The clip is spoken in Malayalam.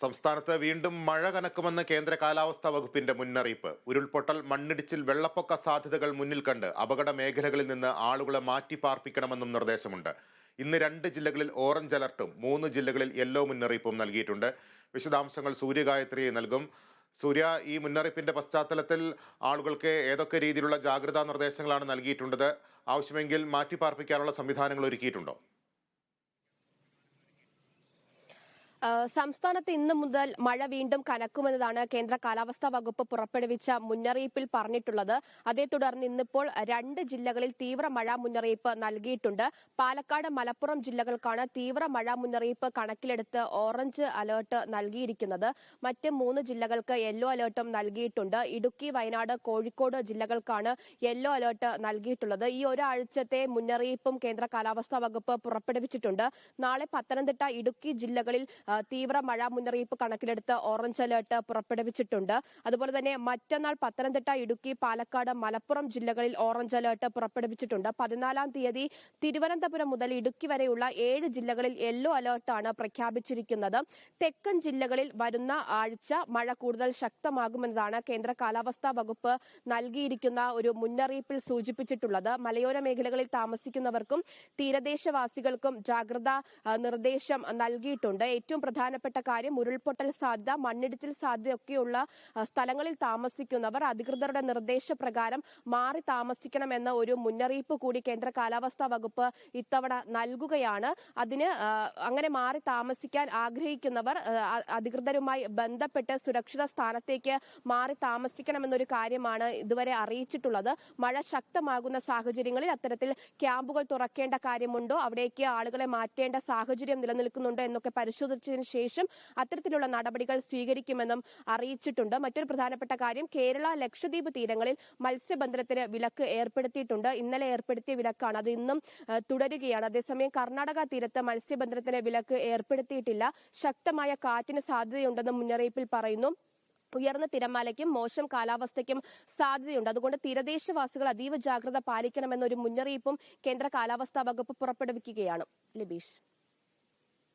സംസ്ഥാനത്ത് വീണ്ടും മഴ കനക്കുമെന്ന് കേന്ദ്ര കാലാവസ്ഥാ വകുപ്പിന്റെ മുന്നറിയിപ്പ്. ഉരുൾപൊട്ടൽ മണ്ണിടിച്ചിൽ വെള്ളപ്പൊക്ക സാധ്യതകൾ മുന്നിൽ കണ്ട് അപകട മേഖലകളിൽ നിന്ന് ആളുകളെ മാറ്റി പാർപ്പിക്കണമെന്നും നിർദ്ദേശമുണ്ട്. ഇന്ന് രണ്ട് ജില്ലകളിൽ ഓറഞ്ച് അലർട്ടും മൂന്ന് ജില്ലകളിൽ യെല്ലോ മുന്നറിയിപ്പും നൽകിയിട്ടുണ്ട്. വിശദാംശങ്ങൾ സൂര്യഗായത്രി നൽകും. സൂര്യ ഈ മുന്നറിയിപ്പിന്റെ പശ്ചാത്തലത്തിൽ ആളുകൾക്ക് ഏതൊക്കെ രീതിയിലുള്ള ജാഗ്രതാ നിർദ്ദേശങ്ങളാണ് നൽകിയിട്ടുള്ളത്? ആവശ്യമെങ്കിൽ മാറ്റി പാർപ്പിക്കാനുള്ള സംവിധാനങ്ങൾ ഒരുക്കിയിട്ടുണ്ടോ? സംസ്ഥാനത്ത് ഇന്ന് മുതൽ മഴ വീണ്ടും കനക്കുമെന്നതാണ് കേന്ദ്ര കാലാവസ്ഥാ വകുപ്പ് പുറപ്പെടുവിച്ച മുന്നറിയിപ്പിൽ പറഞ്ഞിട്ടുള്ളത്. അതേ തുടർന്ന് ഇന്നിപ്പോൾ രണ്ട് ജില്ലകളിൽ തീവ്ര മഴ മുന്നറിയിപ്പ് നൽകിയിട്ടുണ്ട്. പാലക്കാട് മലപ്പുറം ജില്ലകൾക്കാണ് തീവ്ര മഴ മുന്നറിയിപ്പ് കണക്കിലെടുത്ത് ഓറഞ്ച് അലേർട്ട് നൽകിയിരിക്കുന്നത്. മറ്റ് മൂന്ന് ജില്ലകൾക്ക് യെല്ലോ അലേർട്ടും നൽകിയിട്ടുണ്ട്. ഇടുക്കി വയനാട് കോഴിക്കോട് ജില്ലകൾക്കാണ് യെല്ലോ അലേർട്ട് നൽകിയിട്ടുള്ളത്. ഈ ഒരാഴ്ചത്തെ മുന്നറിയിപ്പും കേന്ദ്ര കാലാവസ്ഥാ വകുപ്പ് പുറപ്പെടുവിച്ചിട്ടുണ്ട്. നാളെ പത്തനംതിട്ട ഇടുക്കി ജില്ലകളിൽ തീവ്ര മഴ മുന്നറിയിപ്പ് കണക്കിലെടുത്ത് ഓറഞ്ച് അലേർട്ട് പുറപ്പെടുവിച്ചിട്ടുണ്ട്. അതുപോലെ തന്നെ മറ്റന്നാൾ പത്തനംതിട്ട ഇടുക്കി പാലക്കാട് മലപ്പുറം ജില്ലകളിൽ ഓറഞ്ച് അലേർട്ട് പുറപ്പെടുവിച്ചിട്ടുണ്ട്. പതിനാലാം തീയതി തിരുവനന്തപുരം മുതൽ ഇടുക്കി വരെയുള്ള ഏഴ് ജില്ലകളിൽ യെല്ലോ അലേർട്ടാണ് പ്രഖ്യാപിച്ചിരിക്കുന്നത്. തെക്കൻ ജില്ലകളിൽ വരുന്ന ആഴ്ച മഴ കൂടുതൽ ശക്തമാകുമെന്നതാണ് കേന്ദ്ര കാലാവസ്ഥാ വകുപ്പ് നൽകിയിരിക്കുന്ന ഒരു മുന്നറിയിപ്പിൽ സൂചിപ്പിച്ചിട്ടുള്ളത്. മലയോര മേഖലകളിൽ താമസിക്കുന്നവർക്കും തീരദേശവാസികൾക്കും ജാഗ്രതാ നിർദ്ദേശം നൽകിയിട്ടുണ്ട്. ഏറ്റവും പ്രധാനപ്പെട്ട കാര്യം ഉരുൾപൊട്ടൽ സാധ്യത മണ്ണിടിച്ചിൽ സാധ്യതയൊക്കെയുള്ള സ്ഥലങ്ങളിൽ താമസിക്കുന്നവർ അധികൃതരുടെ നിർദ്ദേശപ്രകാരം മാറി താമസിക്കണമെന്ന ഒരു മുന്നറിയിപ്പ് കൂടി കേന്ദ്ര കാലാവസ്ഥാ വകുപ്പ് ഇത്തവണ നൽകുകയാണ്. അതിന് അങ്ങനെ മാറി താമസിക്കാൻ ആഗ്രഹിക്കുന്നവർ അധികൃതരുമായി ബന്ധപ്പെട്ട് സുരക്ഷിത സ്ഥാനത്തേക്ക് മാറി താമസിക്കണമെന്നൊരു കാര്യമാണ് ഇതുവരെ അറിയിച്ചിട്ടുള്ളത്. മഴ ശക്തമാകുന്ന സാഹചര്യങ്ങളിൽ അത്തരത്തിൽ ക്യാമ്പുകൾ തുറക്കേണ്ട കാര്യമുണ്ടോ? അവിടേക്ക് ആളുകളെ മാറ്റേണ്ട സാഹചര്യം നിലനിൽക്കുന്നുണ്ടോ എന്നൊക്കെ പരിശോധിച്ചതിന് ശേഷം അത്തരത്തിലുള്ള നടപടികൾ സ്വീകരിക്കുമെന്നും അറിയിച്ചിട്ടുണ്ട്. മറ്റൊരു പ്രധാനപ്പെട്ട കാര്യം കേരള ലക്ഷദ്വീപ് തീരങ്ങളിൽ മത്സ്യബന്ധനത്തിന് വിലക്ക് ഏർപ്പെടുത്തിയിട്ടുണ്ട്. ഇന്നലെ ഏർപ്പെടുത്തിയ വിലക്കാണ്. അത് ഇന്നും തുടരുകയാണ്. അതേസമയം കർണാടക തീരത്ത് മത്സ്യബന്ധനത്തിന് വിലക്ക് ഏർപ്പെടുത്തിയിട്ടില്ല. ശക്തമായ കാറ്റിന് സാധ്യതയുണ്ടെന്ന് മുന്നറിയിപ്പിൽ പറയുന്നു. ഉയർന്ന തിരമാലയ്ക്കും മോശം കാലാവസ്ഥയ്ക്കും സാധ്യതയുണ്ട്. അതുകൊണ്ട് തീരദേശവാസികൾ അതീവ ജാഗ്രത പാലിക്കണമെന്നൊരു മുന്നറിയിപ്പും കേന്ദ്ര കാലാവസ്ഥാ വകുപ്പ് പുറപ്പെടുവിക്കുകയാണ്. ലിബീഷ്.